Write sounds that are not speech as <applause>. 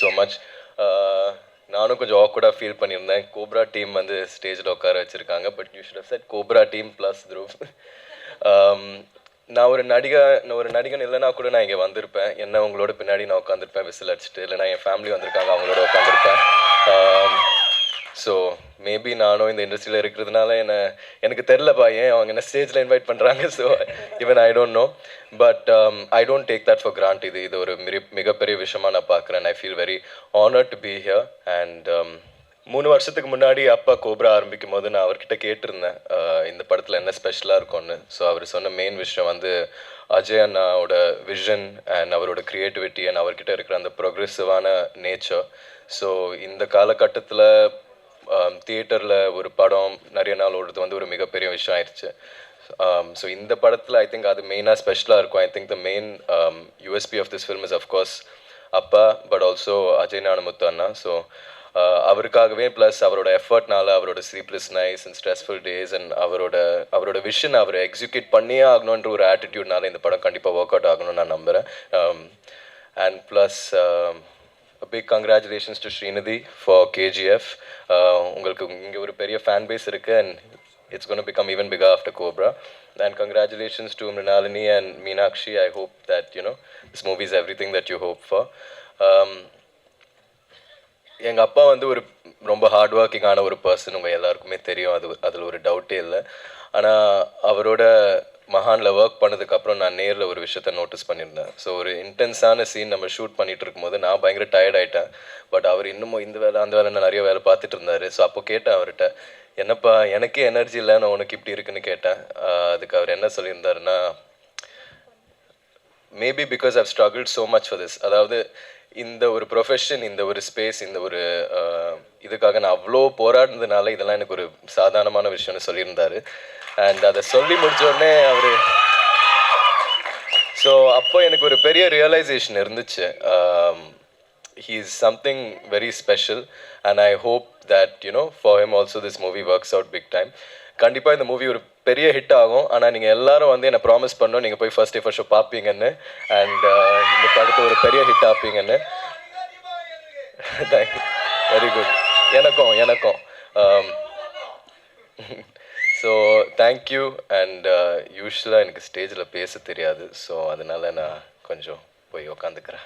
So much uh, நானும் கொஞ்சம் ஆக்வர்டாக ஃபீல் பண்ணியிருந்தேன். கோப்ரா டீம் வந்து ஸ்டேஜில் உட்கார வச்சுருக்காங்க but you should set Cobra team plus troupe நான் ஒரு நடிகன் நான் ஒரு நடிகன் இல்லைனா கூட நான் இங்கே வந்திருப்பேன். என்ன உங்களோட பின்னாடி நான் உட்காந்துருப்பேன் விசில் அடிச்சுட்டு. இல்லைனா என் ஃபேமிலி வந்திருக்காங்க அவங்களோட உட்காந்துருப்பேன் மேபி நானும் இந்த இண்டஸ்ட்ரியில் இருக்கிறதுனால என்ன எனக்கு தெரிலப்பா ஏன் அவங்க என்ன ஸ்டேஜில் இன்வைட் பண்ணுறாங்க so even I don't know but I don't take that for granted இது ஒரு மிக மிகப்பெரிய விஷயமா நான் பார்க்குறேன். I feel very honour to be here and மூணு வருஷத்துக்கு முன்னாடி அப்பா கோப்ரா ஆரம்பிக்கும் போது நான் அவர்கிட்ட கேட்டிருந்தேன் uh, இந்த படத்தில் என்ன ஸ்பெஷலாக இருக்கும்னு. ஸோ அவர் சொன்ன மெயின் விஷயம் வந்து அஜய் அண்ணாவோட விஷன் அண்ட் அவரோட க்ரியேட்டிவிட்டி அண்ட் அவர்கிட்ட இருக்கிற அந்த ப்ரொக்ரெசிவான நேச்சர் ஸோ இந்த காலகட்டத்தில் Um, தியேட்டரில் ஒரு படம் நிறைய நாள் ஓடுறது வந்து ஒரு மிகப்பெரிய விஷயம் ஆயிடுச்சு ஸோ um, இந்த படத்தில் ஐ திங்க் அது மெயினாக ஸ்பெஷலாக இருக்கும். I think the main USP of this film is of course அப்பா பட் ஆல்சோ அஜய் நானுமுத்து அண்ணா. ஸோ uh, அவருக்காகவே ப்ளஸ் அவரோட எஃபர்ட்னால அவரோட sleepless nights and stressful days and அவரோட அவரோட விஷன் அவர் எக்ஸிக்யூட் பண்ணியே ஆகணுன்ற ஒரு ஆட்டிடியூட்னால இந்த படம் கண்டிப்பாக ஒர்க் அவுட் ஆகணும்னு நான் நம்புகிறேன் and um, plus big congratulations to Srinidhi for KGF உங்களுக்கு இங்கே ஒரு பெரிய ஃபேன் பேஸ் இருக்குது and it's going to become even bigger after Cobra. And congratulations to Mrinalini and Meenakshi. I hope that, you know, this movie is everything that you hope for. Um, எங்கள் அப்பா வந்து ஒரு ரொம்ப heart ஒர்க்கிங்கான ஒரு person உங்கள் எல்லாருக்குமே தெரியும் அது அதில் ஒரு டவுட்டே இல்லை ஆனால் அவரோட மகானில் ஒர்க் பண்ணதுக்கப்புறம் நான் நேரில் ஒரு விஷயத்த நோட்டீஸ் பண்ணியிருந்தேன். ஸோ ஒரு இன்டென்ஸான சீன் நம்ம ஷூட் பண்ணிட்டு இருக்கும்போது நான் பயங்கர டயர்ட் ஆகிட்டேன் பட் அவர் இன்னமும் இந்த வேலை அந்த வேலை நிறைய வேலை பார்த்துட்டு இருந்தார். ஸோ அப்போ கேட்டேன் அவர்கிட்ட என்னப்பா எனக்கே எனர்ஜி இல்லை நான் உனக்கு இப்படி இருக்குன்னு கேட்டேன். அதுக்கு அவர் என்ன சொல்லியிருந்தாருன்னா maybe because I've struggle so much for this அதாவது இந்த ஒரு ப்ரொஃபஷன் இந்த ஒரு ஸ்பேஸ் இந்த ஒரு இதுக்காக நான் அவ்வளோ போராடினதுனால இதெல்லாம் எனக்கு ஒரு சாதாரணமான விஷயம்னு சொல்லியிருந்தாரு. அண்ட் அதை சொல்லி முடிச்ச உடனே அவர் ஸோ அப்போ எனக்கு ஒரு பெரிய ரியலைசேஷன் இருந்துச்சு. Um, He is something very special. And I hope that you know for him also this movie works out big time. கண்டிப்பாக இந்த மூவி ஒரு பெரிய ஹிட் ஆகும். ஆனால் நீங்கள் எல்லாரும் வந்து என்னை ப்ராமிஸ் பண்ணோம் நீங்கள் போய் ஃபர்ஸ்ட் டே ஃபர்ஸ்ட் ஷோ பார்ப்பீங்கன்னு. அண்ட் uh, இந்த படத்தை ஒரு பெரிய ஹிட் ஆப்பீங்கன்னு. <laughs> வெரி குட் எனக்கும் எனக்கும். Um, <laughs> ஸோ தேங்க்யூ அண்ட் யூஸ்வலாக எனக்கு ஸ்டேஜில் பேச தெரியாது. ஸோ அதனால நான் கொஞ்சம் போய் உக்காந்துக்கிறேன்.